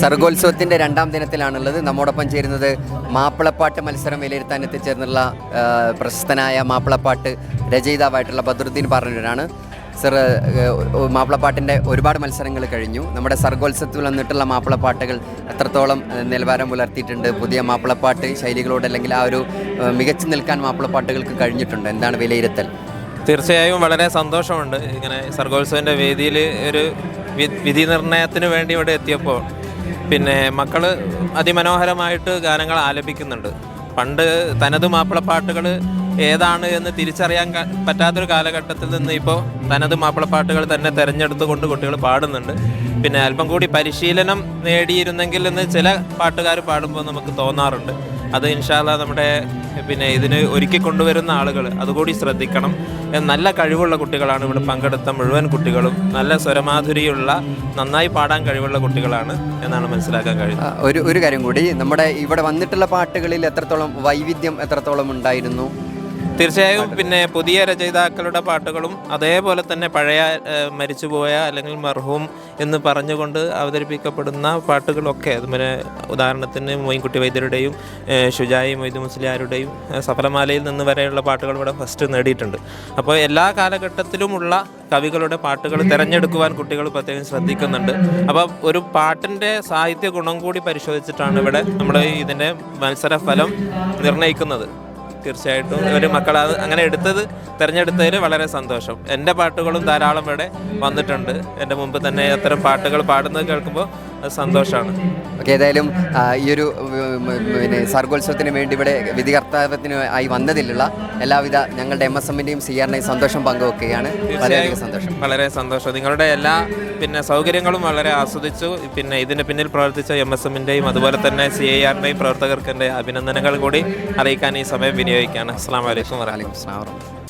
സർഗോത്സവത്തിന്റെ രണ്ടാം ദിനത്തിലാണുള്ളത്. നമ്മോടൊപ്പം ചേരുന്നത് മാപ്പിളപ്പാട്ട് മത്സരം വിലയിരുത്താൻ എത്തിച്ചേർന്നുള്ള പ്രശസ്തനായ മാപ്പിളപ്പാട്ട് രചയിതാവായിട്ടുള്ള ബദറുദ്ദീൻ പറഞ്ഞവരാണ് സർ മാപ്പിളപ്പാട്ടിന്റെ ഒരുപാട് മത്സരങ്ങൾ കഴിഞ്ഞു. നമ്മുടെ സർഗോത്സവത്തിൽ വന്നിട്ടുള്ള മാപ്പിളപ്പാട്ടുകൾ എത്രത്തോളം നിലവാരം പുലർത്തിയിട്ടുണ്ട്. പുതിയ മാപ്പിളപ്പാട്ട് ശൈലികളോട് അല്ലെങ്കിൽ ആ ഒരു മികച്ചു നിൽക്കാൻ മാപ്പിളപ്പാട്ടുകൾക്ക് കഴിഞ്ഞിട്ടുണ്ട്. എന്താണ് വിലയിരുത്തൽ? തീർച്ചയായും വളരെ സന്തോഷമുണ്ട്. ഇങ്ങനെ സർഗോത്സവന്റെ വേദിയിൽ ഒരു വിധി നിർണയത്തിന് വേണ്ടി ഇവിടെ എത്തിയപ്പോൾ പിന്നെ മക്കൾ അതിമനോഹരമായിട്ട് ഗാനങ്ങൾ ആലപിക്കുന്നുണ്ട്. പണ്ട് തനത് മാപ്പിളപ്പാട്ടുകൾ ഏതാണ് എന്ന് തിരിച്ചറിയാൻ പറ്റാത്തൊരു കാലഘട്ടത്തിൽ നിന്ന് ഇപ്പോൾ തനത് മാപ്പിളപ്പാട്ടുകൾ തന്നെ തിരഞ്ഞെടുത്തുകൊണ്ട് കുട്ടികൾ പാടുന്നുണ്ട്. പിന്നെ അല്പം കൂടി പരിശീലനം നേടിയിരുന്നെങ്കിൽ എന്ന് ചില പാട്ടുകാർ പാടുമ്പോൾ നമുക്ക് തോന്നാറുണ്ട്. അത് ഇൻഷാല്ല നമ്മുടെ പിന്നെ ഇതിന് ഒരുക്കി കൊണ്ടുവരുന്ന ആളുകൾ അതുകൂടി ശ്രദ്ധിക്കണം. നല്ല കഴിവുള്ള കുട്ടികളാണ് ഇവിടെ പങ്കെടുത്ത മുഴുവൻ കുട്ടികളും. നല്ല സ്വരമാധുരിയുള്ള നന്നായി പാടാൻ കഴിവുള്ള കുട്ടികളാണ് എന്നാണ് മനസ്സിലാക്കാൻ കഴിയുന്നത്. ഒരു ഒരു കാര്യം കൂടി. നമ്മുടെ ഇവിടെ വന്നിട്ടുള്ള പാട്ടുകളിൽ എത്രത്തോളം വൈവിധ്യം എത്രത്തോളം ഉണ്ടായിരുന്നു? തീർച്ചയായും പിന്നെ പുതിയ രചയിതാക്കളുടെ പാട്ടുകളും അതേപോലെ തന്നെ പഴയ മരിച്ചുപോയ അല്ലെങ്കിൽ മർഹൂം എന്ന് പറഞ്ഞുകൊണ്ട് അവതരിപ്പിക്കപ്പെടുന്ന പാട്ടുകളൊക്കെ അതുപോലെ ഉദാഹരണത്തിന് മൊയ്ൻകുട്ടി വൈദ്യരുടെയും ഷുജായി മൊയ്തു മുസ്ലിയാരുടെയും സഫലമാലയിൽ നിന്ന് വരെയുള്ള പാട്ടുകൾ ഇവിടെ ഫസ്റ്റ് നേടിയിട്ടുണ്ട്. അപ്പോൾ എല്ലാ കാലഘട്ടത്തിലുമുള്ള കവികളുടെ പാട്ടുകൾ തിരഞ്ഞെടുക്കുവാൻ കുട്ടികൾ പ്രത്യേകം ശ്രദ്ധിക്കുന്നുണ്ട്. അപ്പോൾ ഒരു പാട്ടിന്റെ സാഹിത്യ ഗുണം കൂടി പരിശോധിച്ചിട്ടാണ് ഇവിടെ നമ്മുടെ ഇതിന്റെ മത്സരഫലം നിർണയിക്കുന്നത്. തീർച്ചയായിട്ടും ഒരു മക്കൾ അങ്ങനെ എടുത്തത് തിരഞ്ഞെടുത്തതിൽ വളരെ സന്തോഷം. എന്റെ പാട്ടുകളും ധാരാളം ഇവിടെ വന്നിട്ടുണ്ട്. എന്റെ മുമ്പ് തന്നെ അത്തരം പാട്ടുകൾ പാടുന്നത് കേൾക്കുമ്പോൾ സന്തോഷമാണ് ഓക്കെ ഏതായാലും ഈ ഒരു പിന്നെ സർഗോത്സവത്തിന് വേണ്ടി ഇവിടെ വിധികർത്താവത്തിന് ആയി വന്നതിലുള്ള എല്ലാവിധ ഞങ്ങളുടെ എം എസ് എമ്മിന്റെയും സി ആറിന്റെയും സന്തോഷം പങ്കുവെക്കുകയാണ്. വളരെയധികം സന്തോഷം. വളരെ സന്തോഷം. നിങ്ങളുടെ എല്ലാ പിന്നെ സൗകര്യങ്ങളും വളരെ ആസ്വദിച്ചു. പിന്നെ ഇതിന് പിന്നിൽ പ്രവർത്തിച്ച എം എസ് എമ്മിന്റെയും അതുപോലെ തന്നെ സി ഐ ആറിന്റെയും പ്രവർത്തകർക്കെന്റെ അഭിനന്ദനങ്ങൾ കൂടി അറിയിക്കാൻ ഈ സമയം വിനിയോഗിക്കുകയാണ്. അസ്സാം വലൈക്കും വറഹ്മത്തുള്ളാഹി.